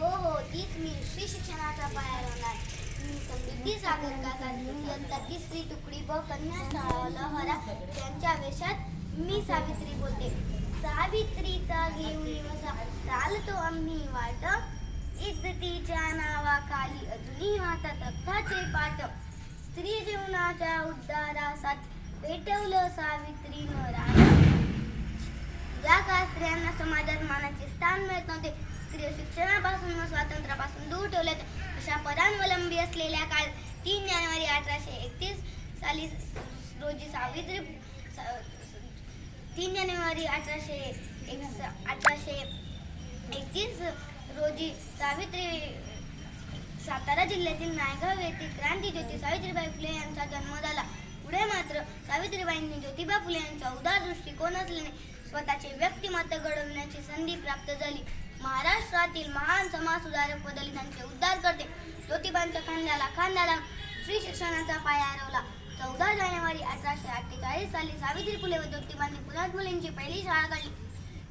हो हो तीच मी. श्री शिक्षणाचा पाया होणार मी समृद्धी सागर काका. तिसरी तुकडी व कन्या शाळा लहरा त्यांच्या वेशात मी सावित्री बोलते. सावित्रीचा घेऊन वसा चालतो आम्ही वाट. इज्जतीच्या नावाखाली अजूनही वाटत अर्थाचे पाठ. स्त्री जीवनाच्या उद्धारासाठी पेटवलं सावित्रीनं राजा. ज्या का स्त्रियांना समाजात मानाचे स्थान मिळत नव्हते स्त्री शिक्षणापासून व स्वातंत्र्यापासून दूर ठेवल्यात अशा परांवलंबी असलेल्या काळ तीन जानेवारी अठराशे एकतीस साली रोजी सावित्री तीन जानेवारी अठराशे एक अठराशे एकतीस रोजी सावित्री सातारा जिल्ह्यातील नायगाव येथे क्रांतीज्योती सावित्रीबाई फुले यांचा जन्म झाला. पुढे मात्र सावित्रीबाईंनी ज्योतिबा फुले यांचा उदार दृष्टिकोन असल्याने स्वतःचे व्यक्तिमत्व घडवण्याची संधी प्राप्त झाली. महाराष्ट्रातील महान समाज सुधारक व दलितांचे उद्धार करते. ज्योतिबांच्या खांद्याला खांद्याला स्त्री श्री शिक्षणाचा पाया हरवला. चौदा जानेवारी अठराशे अठ्ठेचाळीस साली सावित्री फुले व ज्योतिबांनी पुण्यात मुलींची पहिली शाळा काढली.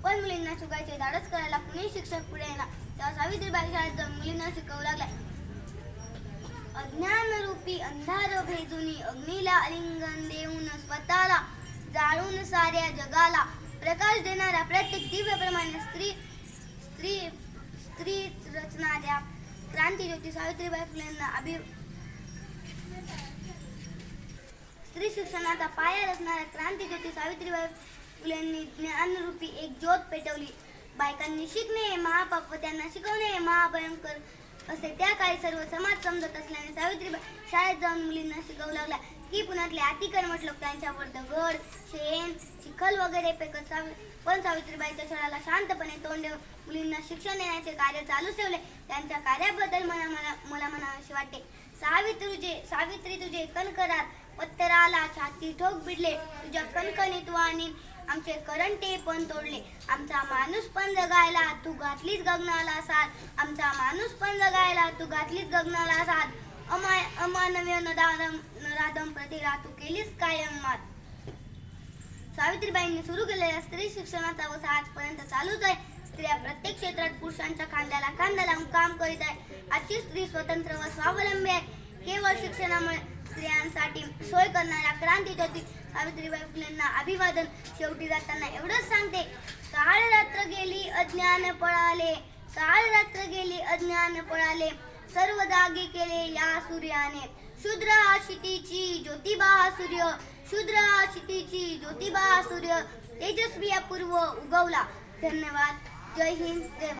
पण मुलींना शिकायचे धाडस करायला कुणी शिक्षक पुढे येणार तेव्हा सावित्रीबाई शाळेत जाऊन मुलींना शिकवू लागल्या. अज्ञानरूपी अंधार भेजुनी अग्नीला आलिंगन देऊन स्वतःला जाळून साऱ्या जगाला प्रकाश देणाऱ्या प्रत्येक दिव्यप्रमाणे स्त्री स्त्री स्त्री रचणाऱ्या क्रांतीज्योती सावित्रीबाई फुलेंना अभि स्त्री शिक्षणाचा पाया रचणाऱ्या क्रांतीज्योती सावित्रीबाई फुलेंनी ज्ञानरूपी एक ज्योत पेटवली. बायकांनी शिकणे महापाप व त्यांना शिकवणे महाभयंकर असे त्या काळी सर्व समाज समजत असल्याने सावित्रीबाई शाळेत जाऊन मुलींना शिकवू लागल्या. की पुण्यातले अतिकर्मठ लोक त्यांच्यावर दगड शेण चिखल वगैरे फेकत पण सावित्रीबाईच्या शाळेला शांतपणे तोंड देऊन मुलींना शिक्षण देण्याचे कार्य चालू ठेवले. त्यांच्या कार्याबद्दल मला मला मला म्हणावेसे वाटते. सावित्री तुझे सावित्री तुझे कणकरात पत्तराला छाती ठोक भिडले तुझ्या कणकणीत आणि आमचे करंटे पण तोडले. आमचा माणूस पण जगायला तू घातलीच गगनाला साथ. आमचा माणूस पण जगायला तू घातलीच गगनाला साथ. अमाय अमानव्य नदारम नराधम प्रतिरा तू केलीस कायम मात. सावित्रीबाईंनी सुरू केलेल्या स्त्री शिक्षणाचा वसा आजपर्यंत चालूच आहे. स्त्रिया प्रत्येक क्षेत्रात पुरुषांच्या खांद्याला खांदा लावून काम करीत आहे. आजची स्त्री स्वतंत्र व स्वावलंबी आहे. केवळ शिक्षणामुळे स्त्रियांसाठी सोय करणाऱ्या क्रांती ज्योती सावित्रीबाई फुलेंना अभिवादन. शेवटी जाताना एवढंच सांगते. काळ रात्र गेली अज्ञान पळाले. काळ रात्र गेली अज्ञान पळाले. सर्व जागी केले सूर्याने शूद्र आशितीची ज्योतिबा हा सूर्य. शूद्र आशितीची ज्योतिबा हा सूर्य. तेजस्वी अपूर्व उगवला. धन्यवाद. जय हिंद. जय